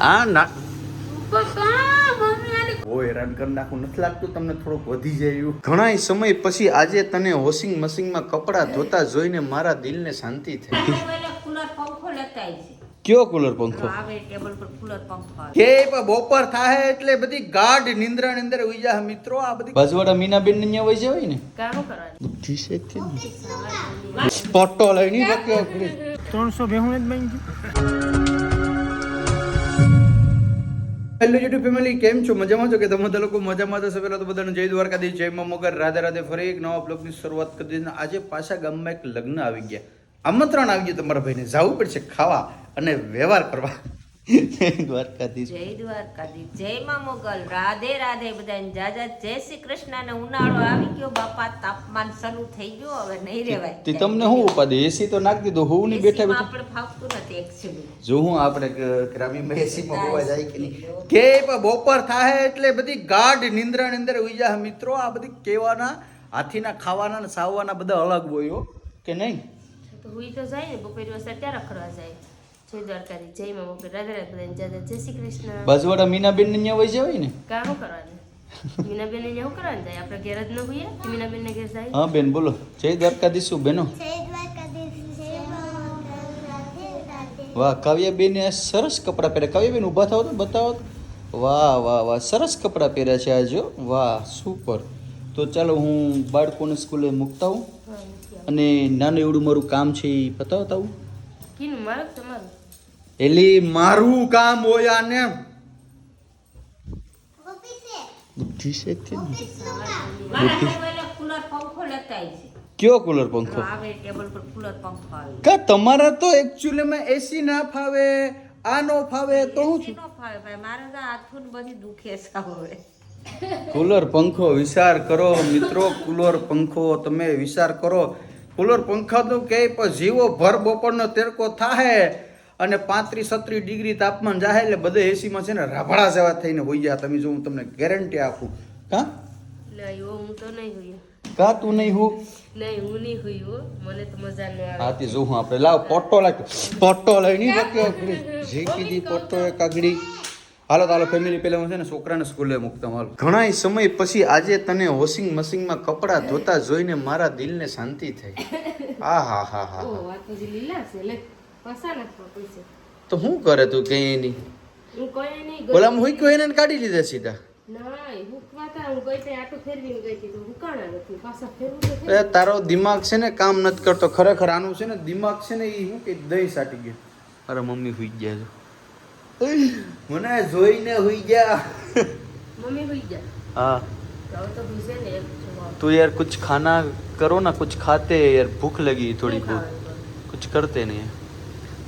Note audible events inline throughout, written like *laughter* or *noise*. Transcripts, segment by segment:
આ ના. બહુ હેરાન કરી નાખું. નથી લાગતું તમને થોડુંક વધી જાય એવું? ઘણા સમય પછી આજે તને વોશિંગ મશીનમાં કપડાં ધોતા જોઈને મારા દિલને શાંતિ થઈ. કયો કુલર પંખો? આવે ટેબલ પર કુલર પંખો આવે. કે પણ બપોર થાય એટલે બધી ગાઢ નિંદ્રા નિંદર ઉઈ જા મિત્રો આ બધી બાજવાડા મીનાબેન ને ત્યાં જવાય ને? બુદ્ધિ છે કે સ્પોટો લઈને ત્રણસો જ ગયું. હેલો યુટ્યુબ ફેમિલી કેમ છો? મજામાં છો કે તમે બધા લોકો? મજામાં થશે પહેલાં તો બધાને જય દ્વારકાધીશ, જય મા મોગર. રાધે રાધે ફરી એક નવા બ્લોગની શરૂઆત કરી દીધી આજે પાછા ગામમાં એક લગ્ન આવી ગયા. આમંત્રણ આવી ગયું તમારા ભાઈને. જવું પડશે ખાવા અને વ્યવહાર કરવા. જય દ્વારકાધીશ. જય દ્વારકાધીશ. જય માં મોગલ. રાધે રાધે બધાને. જાજા જય શ્રી કૃષ્ણ ને ઉનાળો આવી ગયો બાપા. તાપમાન શરૂ થઈ ગયો. હવે નહીં રહેવાય તે તમને શું ઉપાધિ? એસી તો નાખી દીધો. હું નહીં બેઠા બેઠા? આપણે ફાવતું નથી એકચ્યુઅલી જો હું આપણે એસી એસીમાં હોવા જાય કે નહીં? કે બપોર થાય એટલે બધી ગાઢ નિંદ્રા ઉઈ જા મિત્રો આ બધી કેવાના હાથીના ખાવાના ને સાવવાના બધા અલગ હોય કે નહીં? તો હુઈ તો જાય ને. બપોર અત્યારે રખડવા જાય? જય દ્વારકાધીશ જય માં મોગલ રાધે રાધે બધાને જય શ્રી કૃષ્ણ. બાજુવાળા મીનાબેન ને ત્યાં વઈ જવાય ને? કામ કરવાનું? મીનાબેન ને શું કરવાનું? જાય આપણે ઘેર જ ન હોઈએ મીનાબેન ને ઘેર જાય? હા બેન બોલો. જય દ્વારકાધીશ શું બેનો? વાહ કાવ્યાબેન સરસ કપડાં પહેર્યા. કાવ્યાબેન ઊભા થાવ તો બતાવો તો. વાહ વાહ વાહ સરસ કપડાં પહેર્યા છે આજે જો વાહ સુપર તો ચાલો હું બાળકોને સ્કૂલે મૂકતા હું. અને નાનું એવડું મારું કામ છે એ બતાવતા હું મારું તમારું એલી મારું કામ હોય આને. બુદ્ધિ છે છે. કયો કુલર પંખો? આવે ટેબલ પર કુલર પંખો આવે. કા તમારા તો એકચ્યુઅલીમાં એસી ના ફાવે આ નો ફાવે તો હું છું. ફાવે ભાઈ મારે તો હાથું બધી દુખે છે હવે. કુલર પંખો વિચાર કરો મિત્રો કુલર પંખો તમે વિચાર કરો. કુલર પંખાનું કે પણ જીવો ભર બપોરનો તેરકો થાહે અને પાંત્રીસ છત્રીસ ડિગ્રી તાપમાન જાહે એટલે બધે એસીમાં છે ને રાભડા જેવા થઈને હોઈ ગયા. તમે જો હું તમને ગેરંટી આપું. કા? હું તો નહીં હુઈ. કા તું નહીં હું? નહીં હું નહીં હુઈ હો. મને તો મજા ન આવે. જો હું આપણે લાવ પોટો લાગ પોટો લઈ નહીં આપણે જે કીધી પોટો કાગડી હાલો હાલો ફેમિલી પહેલાં હું છે ને છોકરાને સ્કૂલે મૂકતા હાલો. ઘણા સમય પછી આજે તને વોશિંગ મશીનમાં કપડાં ધોતા જોઈને મારા દિલને શાંતિ થઈ. *laughs* આ હા હા હા ઓ તો જે લીલા છે લે પસા નાખવા તો શું કરે તું કઈ હું નહીં ઓલામાં હોય કોઈ એને કાઢી લીધા સીધા? હું તારો દિમાગ છે ને કામ નથી કરતો ખરેખર આનું છે ને દિમાગ છે ને એ શું કે દહીં સાટી ગયું? અરે મમ્મી હુઈ ગયા છે. મને જોઈને હુઈ ગયા મમ્મી હુઈ ગયા હા तो यार कुछ खाना करो ना कुछ खाते यार भूख लगी थोड़ी बहुत कुछ करते नहीं है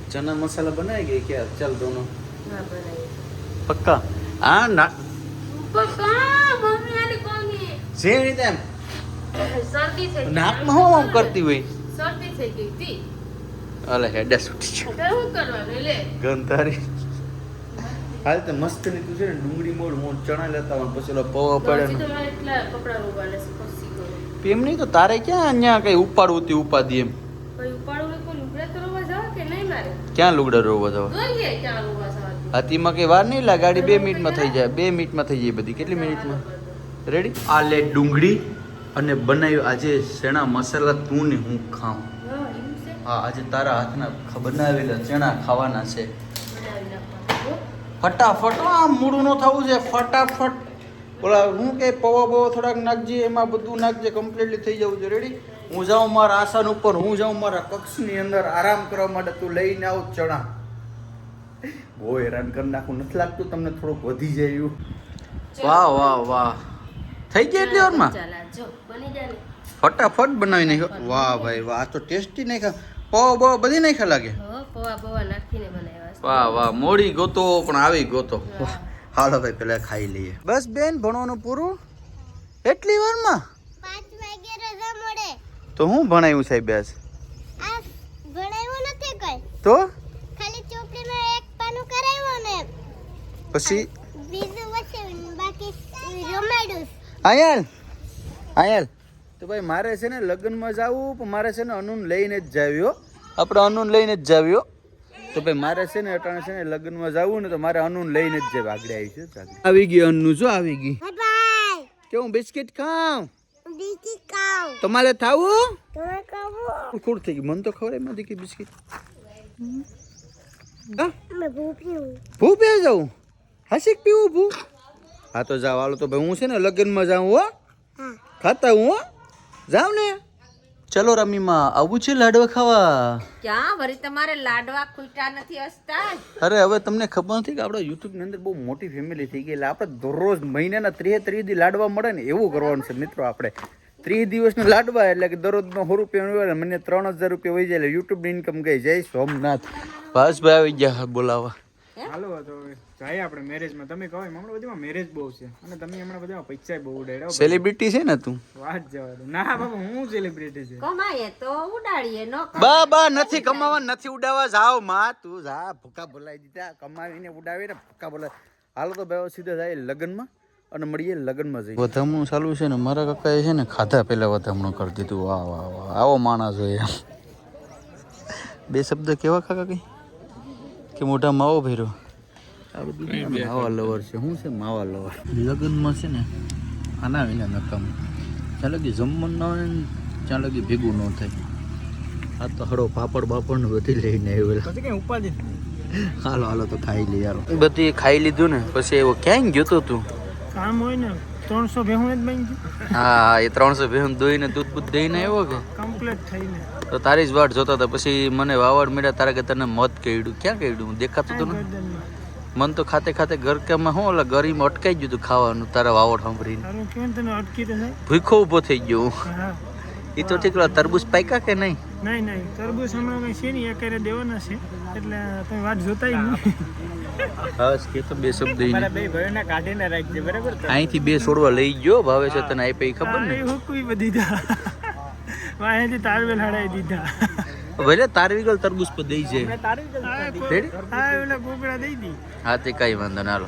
चना मसाला बनाएंगे क्या चल दोनों पक्का हाँ ना पक्का मम्मी वाली कौन है सेम नहीं था सर्दी थे नाक में हो हम करती हुई सर्दी थे की थी અલે હેડે સુટી છે શું કરવાનું લે ગંધારી હાલ તો મસ્ત નીકળ્યું છે ને ડુંગળી મોડ મોડ ચણા લેતા હોય પછી ઓલો પૌવા પડે એમ નહીં તો તારે ક્યાં અહીંયા કઈ ઉપાડવું તી ઉપાધિ એમ? કોઈ ઉપાડું ને કોઈ લુગડા તો રોવા જવા કે નહીં મારે? ક્યાં લુગડા રોવા જવા? હાથીમાં કઈ વાર નહીં લાગે ગાડી બે મિનિટમાં થઈ જાય બે મિનિટમાં થઈ જાય બધી. કેટલી મિનિટમાં? રેડી આ લે ડુંગળી અને બનાવ્યું આજે ચણા મસાલા તું ને હું ખાઉં. હા એવું છે. હા આજે તારા હાથના બનાવેલા ચણા ખાવાના છે. ફટાફટ આમ મૂળું ન થવું છે ફટાફટ. બોલા હું કે પવા બવા થોડાક નાખજે એમાં બધું નાખજે કમ્પ્લીટલી થઈ જવું છે. રેડી હું જાઉં મારા આસન ઉપર હું જાઉં મારા કક્ષની અંદર આરામ કરવા માટે તું લઈને આવ ચણા. બહુ હેરાન કરી નાખું નથી લાગતું તમને થોડુંક વધી જાય વાહ વાહ વાહ. થઈ ગઈ એટલી વારમાં? ફટાફટ બનાવી નાખ્યો. વાહ ભાઈ વાહ તો ટેસ્ટી નાખ્યા. પવા બવા બધી નાખ્યા લાગે? પવા બવા નાખીને બનાવ્યા. વાહ વાહ મોડી ગોતો પણ આવી ગોતો. હાલો ભાઈ પેલા ખાઈ લઈએ. બસ બેન ભણવાનું પૂરું? એટલી વારમાં? તો હું ભણાવ્યું સાહેબ બેસ આ ભણાવ્યું નથી કઈ. તો? ખાલી ચોપડીમાં એક પાનું કરાવ્યું ને. પછી? બીજું વચ્ચે બાકી રમાડું. આયલ આયલ. તો ભાઈ મારે છે ને લગ્નમાં જવું પણ મારે છે ને અનુન લઈને જ જાવ્યો આપણે અનુન લઈને જ જાવ્યો તો ભાઈ મારે છે ને અટાણે છે ને લગ્નમાં જવું ને તો મારે અનુન લઈને જ જે આગળ આવી છે આવી ગઈ અનુ જો આવી ગઈ. કે હું બિસ્કિટ ખાઉં બીજી કાવ તમારે થાવું? તમે કહો ખોડ થઈ ગયું મને તો ખબર એમાંથી કે બિસ્કિટ. હા? ભૂ પી જાઉં? હસીક પીવું ભૂ હા તો જાવ. હાલો તો ભાઈ હું છે ને લગ્નમાં જાઉં હો. ખાતા હું હો. જાઉં ને. ચલો રમીમાં આવું છે લાડવા ખાવા? ક્યાં? વરી તમારે લાડવા ખૂટા નથી હસતા? અરે હવે તમને ખબર નથી કે આપણા યુટ્યુબની અંદર બહુ મોટી ફેમિલી થઈ ગઈ એટલે આપણે દરરોજ મહિનાના ત્રીએ ત્રીસ દી લાડવા મળે ને એવું કરવાનું છે મિત્રો આપણે. ત્રીસ દિવસના લાડવા એટલે કે દરરોજનો સો રૂપિયા હોય મને ત્રણ હજાર રૂપિયા વહી જાય એટલે યુટ્યુબની ઇન્કમ ગઈ. જય સોમનાથ. ભાસભાઈ આવી ગયા બોલાવા. હાલો તો જાય આપણે મેરેજમાં તમે કહો હમણાં બધીમાં મેરેજ બહુ છે. અને તમે હમણાં બધા પૈસા બહુ ઉડાડ્યા સેલિબ્રિટી છે ને તું? વાત જવા દો. ના બાબા હું સેલિબ્રિટી છે. કમાઈએ તો ઉડાડીએ નો બા બા નથી કમાવા નથી ઉડાવવા જાઓ માં તું જા ભૂકા બોલાવી દીધા. કમાવીને ઉડાવીને ભૂકા બોલાવી. હાલો તો ભાઈ સીધા જાય લગ્નમાં અને મળીએ લગ્નમાં જઈએ વધામણું ચાલુ છે ને મારા કાકાએ છે ને ખાધા પહેલા વધામણું કરી દીધું. વાહ વાહ વાહ. આવો માણસ હોય એમ. બે શબ્દ કેવા કાકા કઈ? કે મોઢા માવો ભર્યો? આ બધું માવા લવર છે. શું છે માવા લવર? લગ્નમાં છે ને આના વિના નકામ. જ્યાં લગી જમવાનું ના હોય ને ત્યાં લગી ભેગું ન થાય. આ તો હળો પાપડ બાપડ ને બધી લઈને આવ્યો પછી ઉપાધિ હાલો હાલો તો ખાઈ લે યાર બધી ખાઈ લીધું ને પછી એવો ક્યાંય ગયો તો તું? કામ હોય ને ત્રણસો ભેહું જ બની ગયું. હા એ ત્રણસો ભેહું દોઈને દૂધ બૂધ દઈને આવ્યો કે? કમ્પ્લીટ થઈને. તો તારી જ વાટ જોતા હતા પછી મને વાવડ મળ્યા તારા કે તને મત કહ્યું ક્યાં કહ્યું દેખાતું હતું ને મન તો ખાતે ખાતે ગરકામાં હું ઓલા ગરીમાં અટકાઈ ગયું તું ખાવાનું તારા વાવડ સાંભળીને? ભૂખો ઊભો થઈ ગયો હું. એ તો ઠીક તરબૂચ પાક્યા કે નહીં? નહીં નહીં. તરબૂચ હમણાં કઈ છે નહીં અત્યારે દેવાના છે. એટલે તમે વાત જોતા નહીં. બસ કે તો બે શબ્દ ઈ બે ભાઈઓને કાઢીને રાખજે બરાબર અહીંથી બે છોડવા લઈ ગયો ભાવે છે તને આપી ખબર ને? હુકવી બધી વાહેથી તારવેલ હડાઈ દીધા. ભલે તારવી ગયેલ તરબૂચ પર દઈ જાય. હા, રેડી? હા દઈ દી. હા તે કઈ વાંધો ના હાલો.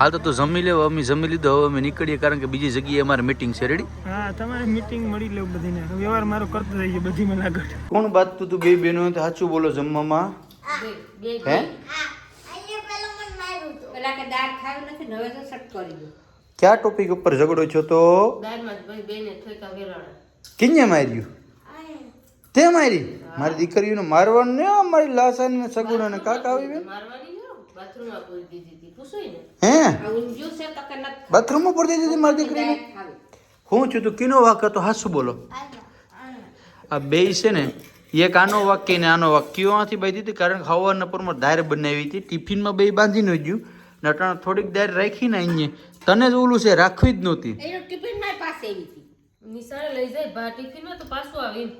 હાલ તો તું જમી લેવો અમે જમી લીધો હવે અમે નીકળીએ કારણ કે બીજી જગ્યાએ અમારે મીટિંગ છે રેડી? હા તમારે મીટિંગ મળી લેવું બધીને. વ્યવહાર મારો કરતો થઈ ગયો બધી મને આગળ કોણ બાત તું તું બે બેનો સાચું બોલો જમવામાં? હે? ક્યાં ટોપિક ઉપર ઝઘડો છો તો? દાળમાં ભાઈ બેને ઠોકા વેરાણા કિન્ને માર્યું? તે મારી મારી દીકરીઓને મારવાનું નહીં મારી લાસાની ને સગુડાને કાકા આવી બેન? ને. હે? તો બાથરૂમમાં પડી દીધી મારી દીકરીને? હું છું તું કિનો વાક હતો હાસું બોલો. આ બે છે ને એક આનો વાક્ય ને આનો વાક્ય આથી બાંધી હતી કારણ કે હવાના પરમાં દાળ બનાવી હતી ટિફિનમાં બે બાંધીને ગયું. ને અટાણે થોડીક દાળ રાખીને અહીંયા તને જ ઓલું છે રાખવી જ નહોતી. ટિફિન મારી પાસે એવી હતી. નિશાળે લઈ જાય ટિફિનમાં તો પાછું આવીને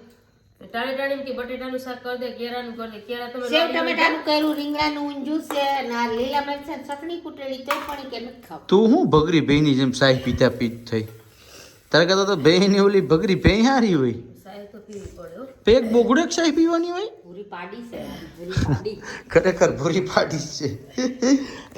ટાણી ટાણી કે બટેટાનું શાક કરી દે કેરાનું કરી દે. કેરા તમે સેવ ટમેટાનું કર્યું રીંગણાનું ઊંજું છે ના લીલા મરચાં ચટણી કુટેલી તો પણ કે નથી ખાવ. તું હું ભગરી ભેની જેમ સાઈ પીતા પીત થઈ? તારે કહેતા તો ભેની ઓલી ભગરી ભેં હારી હોય. સાહેબ તો પીવી પડે પેક બોગડે સાઈ પીવાની હોય? પૂરી પાડી છે પૂરી પાડી. ખરેખર ભૂરી પાડી છે.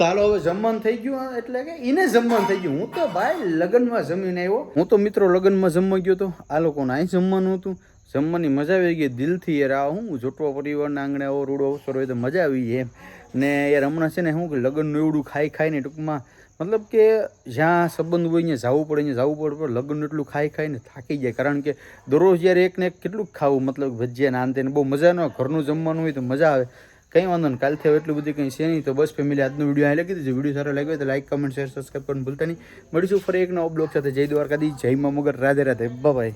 તાલો હવે જમવાન થઈ ગયું એટલે કે એને જમવાનું થઈ ગયું. હું તો ભાઈ લગ્નમાં જમીને આવ્યો. હું તો મિત્રો લગ્નમાં જમવા ગયો તો આ લોકોને અહીં જમવાનું હતું. જમવાની મજા આવી ગઈ, દિલથી યાર. આ હું જોટવા પરિવારના આંગણે આવો રૂડો અવસર હોય તો મજા આવી એમ. ને યાર, હમણાં છે ને શું કે લગ્નનું એવડું ખાઈ ખાઈને ટૂંકમાં મતલબ કે જ્યાં સંબંધ હોય ત્યાં જવું પડે, ત્યાં જવું પડે, પણ લગ્નનું એટલું ખાઈ ખાઈને થાકી જાય. કારણ કે દરરોજ યાર એક ને એક કેટલું ખાવું, મતલબ ભજીયા ને આંતે બહુ મજા ન ઘરનું જમવાનું હોય તો મજા આવે. કંઈ વાંધો નહીં. કાલથી એટલું બધું કંઈ છે નહીં. તો બસ ફેમિલી આજનો વીડિયો આ લખી દીધું. વીડિયો સારો લાગ્યો તો લાઈક કમેન્ટ શેર સબસ્ક્રાઈબ કરવાનું ભૂલતા નહીં. મળીશું ફરી એક નવો બ્લોગ સાથે. જય દ્વારકાધી જય મા મગર. રાધે રાધે. બાય